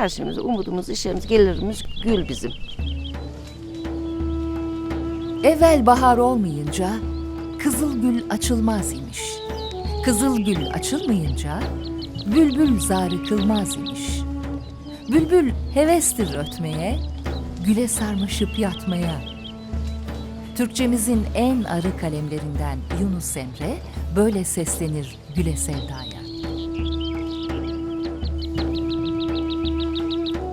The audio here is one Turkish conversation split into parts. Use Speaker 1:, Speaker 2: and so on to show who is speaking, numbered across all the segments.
Speaker 1: Her şeyimiz, umudumuz, işimiz, gelirimiz gül bizim.
Speaker 2: Evvel bahar olmayınca kızıl gül açılmaz imiş. Kızıl gül açılmayınca bülbül zarı kılmaz imiş. Bülbül hevestir ötmeye, güle sarmaşıp yatmaya. Türkçemizin en arı kalemlerinden Yunus Emre böyle seslenir güle sevdaya.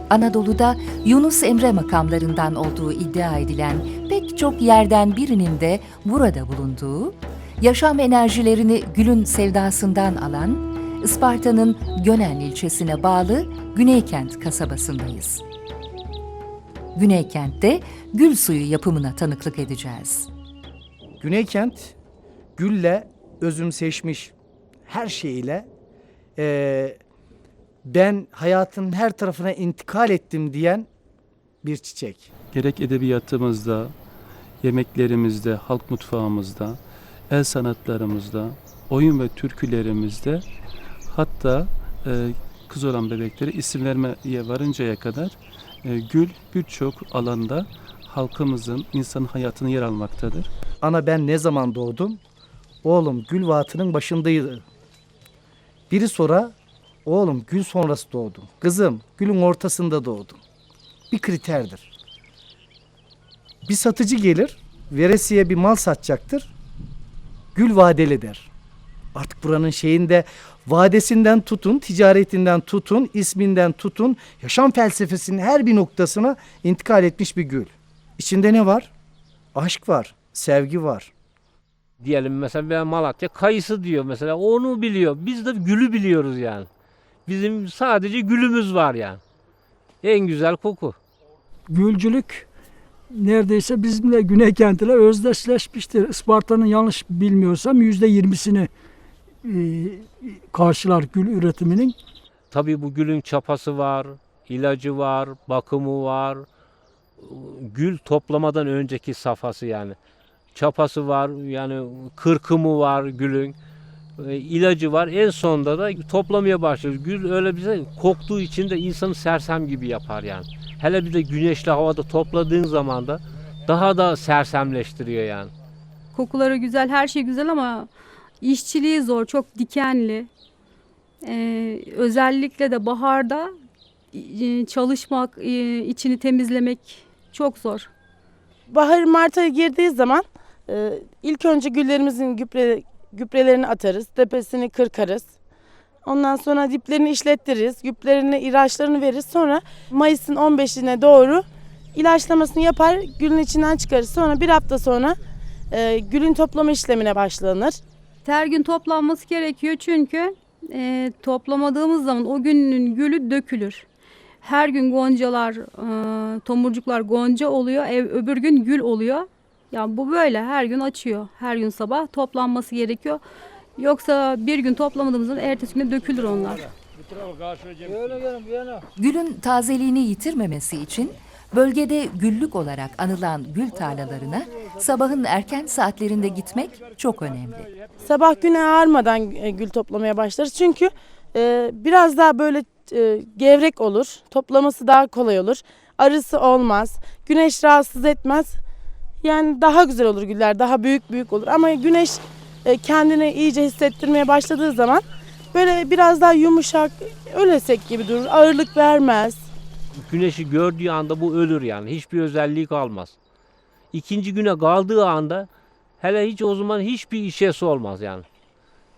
Speaker 2: Anadolu'da Yunus Emre makamlarından olduğu iddia edilen pek çok yerden birinin de burada bulunduğu, yaşam enerjilerini gülün sevdasından alan Isparta'nın Gönen ilçesine bağlı Güneykent kasabasındayız. Güneykent'te gül suyu yapımına tanıklık edeceğiz.
Speaker 3: Güneykent gülle özümseşmiş her şeyiyle eee, ben hayatın her tarafına intikal ettim diyen bir çiçek.
Speaker 4: gerek edebiyatımızda, yemeklerimizde, halk mutfağımızda, el sanatlarımızda, oyun ve türkülerimizde hatta e, kız olan bebeklere isim vermeye varıncaya kadar e, gül birçok alanda halkımızın, insanın hayatını yer almaktadır.
Speaker 3: Ana ben ne zaman doğdum? Oğlum gül vaatının başındaydı. Biri sonra oğlum gül sonrası doğdum. Kızım gülün ortasında doğdum. Bir kriterdir. Bir satıcı gelir, veresiye bir mal satacaktır. Gül vadeli der. Artık buranın şeyinde vadesinden tutun, ticaretinden tutun, isminden tutun, yaşam felsefesinin her bir noktasına intikal etmiş bir gül. İçinde ne var? Aşk var, sevgi var.
Speaker 5: diyelim mesela ben Malatya kayısı diyor mesela onu biliyor. Biz de gülü biliyoruz yani. Bizim sadece gülümüz var yani. En güzel koku.
Speaker 6: gülcülük neredeyse bizimle Güney kentiyle özdeşleşmiştir. Isparta'nın yanlış bilmiyorsam yüzde yirmisini e, karşılar gül üretiminin.
Speaker 5: Tabii bu gülün çapası var, ilacı var, bakımı var. Gül toplamadan önceki safhası yani. Çapası var, yani kırkımı var gülün. E, ilacı var. En sonunda da toplamaya başlıyoruz. Gül öyle bize koktuğu için de insanı sersem gibi yapar yani. Hele bir de güneşli havada topladığın zaman da daha da sersemleştiriyor yani.
Speaker 7: Kokuları güzel, her şey güzel ama işçiliği zor, çok dikenli. Ee, özellikle de baharda e, çalışmak, e, içini temizlemek çok zor.
Speaker 8: Bahar Mart ayı girdiği zaman ilk önce güllerimizin gübre, gübrelerini atarız. Tepesini kırkarız. Ondan sonra diplerini işlettiririz. Gübrelerine ilaçlarını veririz. Sonra Mayıs'ın 15'ine doğru ilaçlamasını yapar. Gülün içinden çıkarız. Sonra bir hafta sonra e, gülün toplama işlemine başlanır.
Speaker 7: Her gün toplanması gerekiyor çünkü e, toplamadığımız zaman o günün gülü dökülür. Her gün goncalar, e, tomurcuklar gonca oluyor, ev, öbür gün gül oluyor. Yani bu böyle her gün açıyor. Her gün sabah toplanması gerekiyor. Yoksa bir gün toplamadığımız zaman ertesi güne dökülür onlar.
Speaker 2: Gülün tazeliğini yitirmemesi için bölgede güllük olarak anılan gül tarlalarına sabahın erken saatlerinde gitmek çok önemli.
Speaker 8: Sabah güne ağarmadan e, gül toplamaya başlarız. Çünkü e, biraz daha böyle e, gevrek olur. Toplaması daha kolay olur. Arısı olmaz. Güneş rahatsız etmez. Yani daha güzel olur güller. Daha büyük büyük olur. Ama güneş e, kendini iyice hissettirmeye başladığı zaman böyle biraz daha yumuşak, ölesek gibi durur. Ağırlık vermez.
Speaker 5: güneşi gördüğü anda bu ölür yani. Hiçbir özelliği kalmaz. İkinci güne kaldığı anda hele hiç o zaman hiçbir işesi olmaz yani.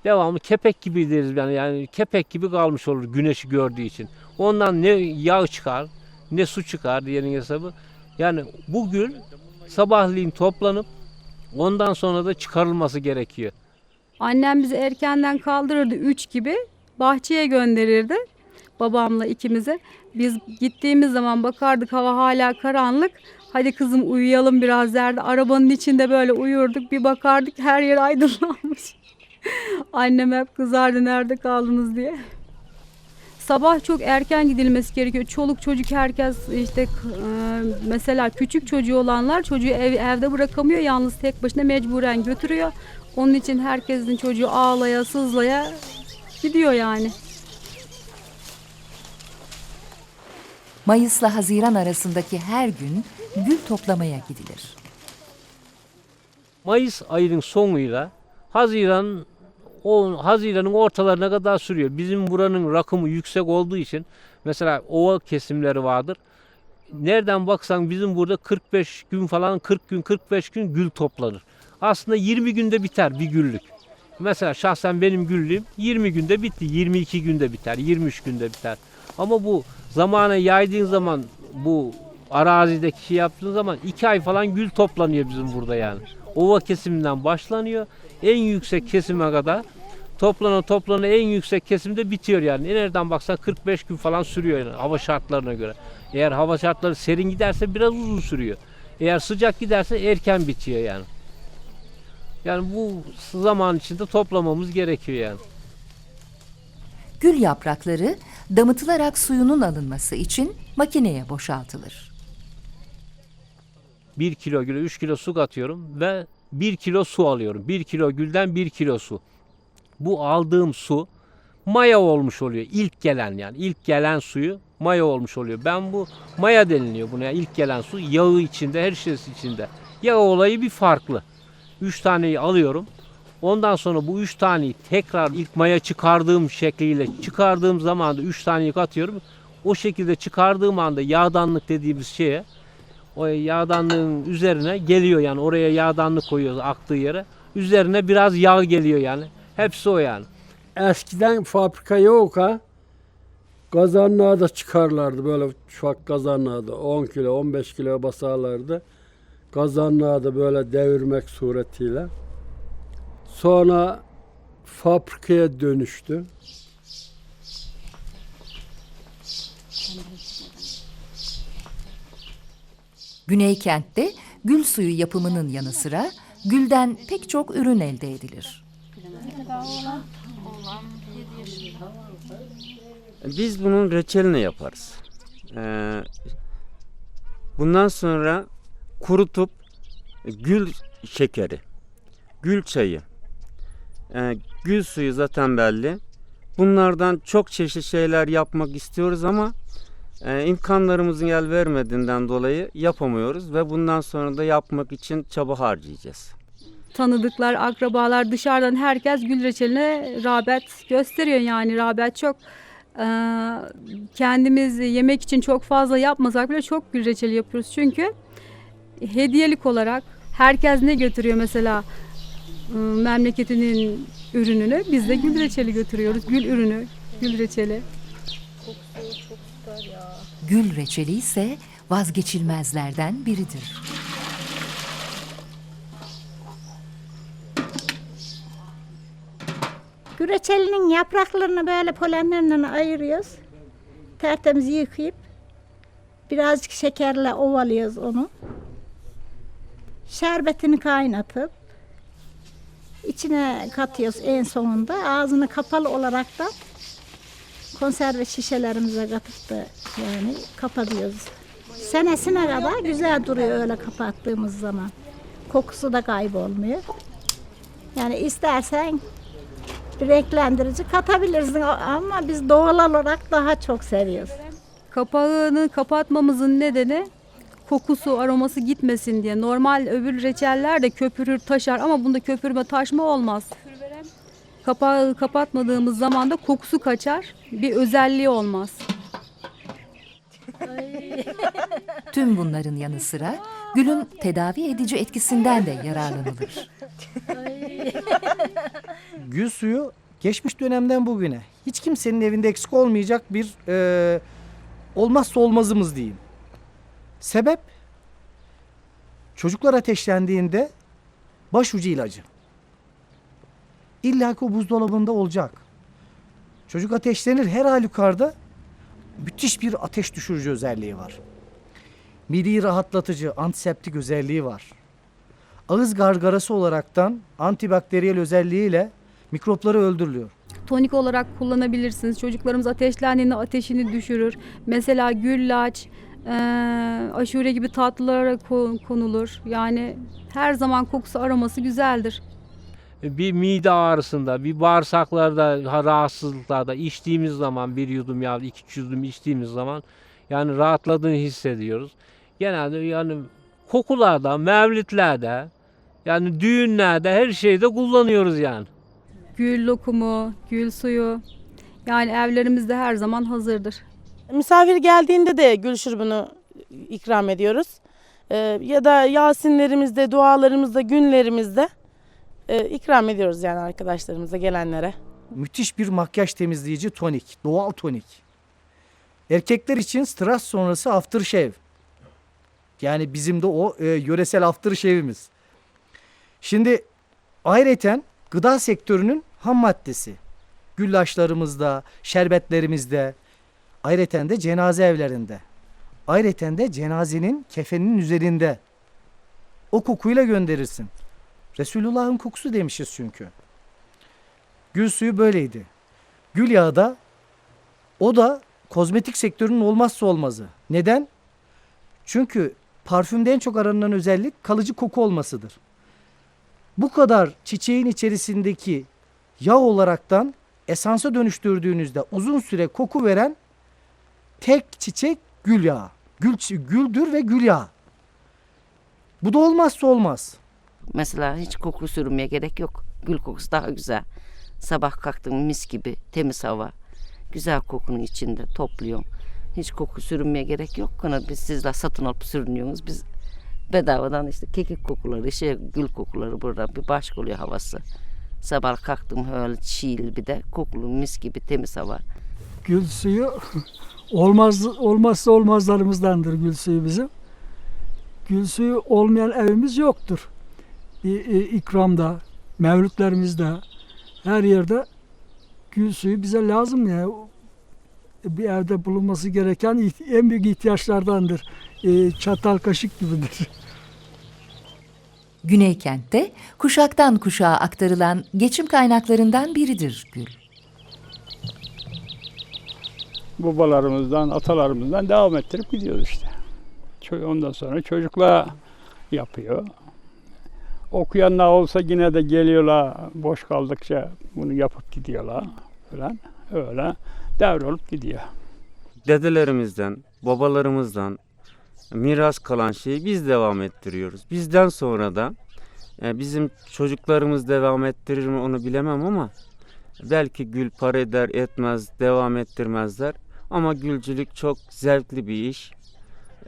Speaker 5: Devamlı kepek gibi deriz yani. yani kepek gibi kalmış olur güneşi gördüğü için. Ondan ne yağ çıkar ne su çıkar diyenin hesabı. Yani bu gül sabahleyin toplanıp ondan sonra da çıkarılması gerekiyor.
Speaker 7: Annem bizi erkenden kaldırırdı 3 gibi. Bahçeye gönderirdi. Babamla ikimize. Biz gittiğimiz zaman bakardık hava hala karanlık. Hadi kızım uyuyalım biraz derdi. Arabanın içinde böyle uyurduk. Bir bakardık her yer aydınlanmış. Annem hep kızardı nerede kaldınız diye. Sabah çok erken gidilmesi gerekiyor. Çoluk çocuk herkes işte e, mesela küçük çocuğu olanlar çocuğu ev, evde bırakamıyor. Yalnız tek başına mecburen götürüyor. Onun için herkesin çocuğu ağlaya sızlaya gidiyor yani.
Speaker 2: Mayıs'la Haziran arasındaki her gün gül toplamaya gidilir.
Speaker 5: Mayıs ayının sonuyla Haziran o Haziran'ın ortalarına kadar sürüyor. Bizim buranın rakımı yüksek olduğu için mesela ova kesimleri vardır. Nereden baksan bizim burada 45 gün falan 40 gün 45 gün gül toplanır. Aslında 20 günde biter bir güllük. Mesela şahsen benim güllüğüm 20 günde bitti. 22 günde biter, 23 günde biter. Ama bu zamana yaydığın zaman bu arazideki şey yaptığın zaman 2 ay falan gül toplanıyor bizim burada yani. Ova kesiminden başlanıyor. En yüksek kesime kadar toplana toplana en yüksek kesimde bitiyor yani. Nereden baksan 45 gün falan sürüyor yani hava şartlarına göre. Eğer hava şartları serin giderse biraz uzun sürüyor. Eğer sıcak giderse erken bitiyor yani. Yani bu zaman içinde toplamamız gerekiyor yani.
Speaker 2: Gül yaprakları damıtılarak suyunun alınması için makineye boşaltılır.
Speaker 5: 1 kilo güle 3 kilo su katıyorum ve 1 kilo su alıyorum. 1 kilo gülden 1 kilo su. Bu aldığım su maya olmuş oluyor. İlk gelen yani ilk gelen suyu maya olmuş oluyor. Ben bu maya deniliyor buna. ilk gelen su yağı içinde her şeysi içinde. Yağ olayı bir farklı. 3 taneyi alıyorum. Ondan sonra bu 3 taneyi tekrar ilk maya çıkardığım şekliyle çıkardığım zaman da 3 taneyi katıyorum. O şekilde çıkardığım anda yağdanlık dediğimiz şeye o yağdanlığın üzerine geliyor yani oraya yağdanlık koyuyoruz aktığı yere. Üzerine biraz yağ geliyor yani. Hepsi o yani.
Speaker 9: Eskiden fabrika yok ha. Kazanlarda çıkarlardı böyle ufak kazanlarda 10 kilo 15 kilo basarlardı. Kazanlarda böyle devirmek suretiyle. Sonra fabrikaya dönüştü.
Speaker 2: Güney kentte gül suyu yapımının yanı sıra gülden pek çok ürün elde edilir.
Speaker 10: Biz bunun reçelini yaparız. Ee, bundan sonra kurutup gül şekeri, gül çayı, e, gül suyu zaten belli. Bunlardan çok çeşitli şeyler yapmak istiyoruz ama e, imkanlarımızın el vermediğinden dolayı yapamıyoruz ve bundan sonra da yapmak için çaba harcayacağız.
Speaker 7: tanıdıklar, akrabalar dışarıdan herkes gül reçeline rağbet gösteriyor yani rağbet çok. Ee, kendimiz yemek için çok fazla yapmasak bile çok gül reçeli yapıyoruz çünkü hediyelik olarak herkes ne götürüyor mesela ıı, memleketinin ürününü biz de gül reçeli götürüyoruz. Gül ürünü, gül reçeli.
Speaker 2: Gül reçeli ise vazgeçilmezlerden biridir.
Speaker 11: Güreçelinin yapraklarını böyle polenlerinden ayırıyoruz. Tertemiz yıkayıp birazcık şekerle ovalıyoruz onu. Şerbetini kaynatıp içine katıyoruz en sonunda. Ağzını kapalı olarak da konserve şişelerimize katıp da yani kapatıyoruz. Senesine kadar güzel duruyor öyle kapattığımız zaman. Kokusu da kaybolmuyor. Yani istersen bir renklendirici katabilirsin ama biz doğal olarak daha çok seviyoruz.
Speaker 7: Kapağını kapatmamızın nedeni kokusu, aroması gitmesin diye. Normal öbür reçeller de köpürür, taşar ama bunda köpürme, taşma olmaz. Kapağı kapatmadığımız zaman da kokusu kaçar, bir özelliği olmaz.
Speaker 2: Tüm bunların yanı sıra gülün tedavi edici etkisinden de yararlanılır.
Speaker 3: Gül suyu geçmiş dönemden bugüne hiç kimsenin evinde eksik olmayacak bir e, olmazsa olmazımız diyeyim. Sebep çocuklar ateşlendiğinde başucu ilacı. İlla ki o buzdolabında olacak. Çocuk ateşlenir her halükarda müthiş bir ateş düşürücü özelliği var. Mideyi rahatlatıcı, antiseptik özelliği var. Ağız gargarası olaraktan antibakteriyel özelliğiyle mikropları öldürülüyor.
Speaker 7: Tonik olarak kullanabilirsiniz. Çocuklarımız ateşlendiğinde ateşini düşürür. Mesela güllaç, eee aşure gibi tatlılara ko- konulur. Yani her zaman kokusu aroması güzeldir.
Speaker 5: Bir mide ağrısında, bir bağırsaklarda ha- rahatsızlıklarda içtiğimiz zaman bir yudum ya iki yudum içtiğimiz zaman Yani rahatladığını hissediyoruz. Genelde yani kokularda, mevlitlerde, yani düğünlerde her şeyde kullanıyoruz yani.
Speaker 7: Gül lokumu, gül suyu. Yani evlerimizde her zaman hazırdır.
Speaker 8: Misafir geldiğinde de gül şurubunu ikram ediyoruz. Ee, ya da yasinlerimizde, dualarımızda, günlerimizde e, ikram ediyoruz yani arkadaşlarımıza, gelenlere.
Speaker 3: Müthiş bir makyaj temizleyici tonik. Doğal tonik. Erkekler için stres sonrası aftershave. Yani bizim de o e, yöresel aftershave'imiz. Şimdi ayrıca gıda sektörünün ham maddesi. Güllaçlarımızda, şerbetlerimizde, ayrıca de cenaze evlerinde. Ayrıca de cenazenin kefeninin üzerinde. O kokuyla gönderirsin. Resulullah'ın kokusu demişiz çünkü. Gül suyu böyleydi. Gül yağı da o da kozmetik sektörünün olmazsa olmazı. Neden? Çünkü parfümde en çok aranan özellik kalıcı koku olmasıdır. Bu kadar çiçeğin içerisindeki yağ olaraktan esansa dönüştürdüğünüzde uzun süre koku veren tek çiçek gül yağı. Gül, güldür ve gül yağı. Bu da olmazsa olmaz.
Speaker 1: Mesela hiç koku sürmeye gerek yok. Gül kokusu daha güzel. Sabah kalktım mis gibi temiz hava. Güzel kokunun içinde topluyorum. Hiç koku sürünmeye gerek yok. Kana biz sizler satın alıp sürünüyorsunuz. Biz bedavadan işte kekik kokuları, şey, gül kokuları burada bir başka oluyor havası. Sabah kalktım öyle çiğil bir de kokulu mis gibi temiz hava.
Speaker 6: Gül suyu olmaz olmazsa olmazlarımızdandır gül suyu bizim. Gül suyu olmayan evimiz yoktur. İkramda, mevlütlerimizde, her yerde gül suyu bize lazım ya. Bir evde bulunması gereken en büyük ihtiyaçlardandır. Çatal kaşık gibidir.
Speaker 2: Güneykent'te kuşaktan kuşağa aktarılan geçim kaynaklarından biridir gül.
Speaker 12: babalarımızdan, atalarımızdan devam ettirip gidiyoruz işte. Ondan sonra çocuklar yapıyor. Okuyanlar olsa yine de geliyorlar boş kaldıkça bunu yapıp gidiyorlar falan. Öyle devrolup gidiyor.
Speaker 10: Dedelerimizden, babalarımızdan miras kalan şeyi biz devam ettiriyoruz. Bizden sonra da e, bizim çocuklarımız devam ettirir mi onu bilemem ama belki gül para eder etmez devam ettirmezler. Ama gülcülük çok zevkli bir iş.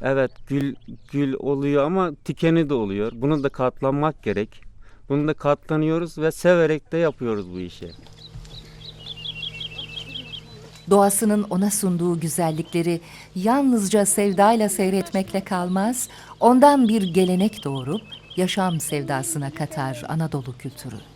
Speaker 10: Evet gül gül oluyor ama tikeni de oluyor. Bunu da katlanmak gerek. Bunu da katlanıyoruz ve severek de yapıyoruz bu işi.
Speaker 2: Doğasının ona sunduğu güzellikleri yalnızca sevdayla seyretmekle kalmaz, ondan bir gelenek doğurup yaşam sevdasına katar Anadolu kültürü.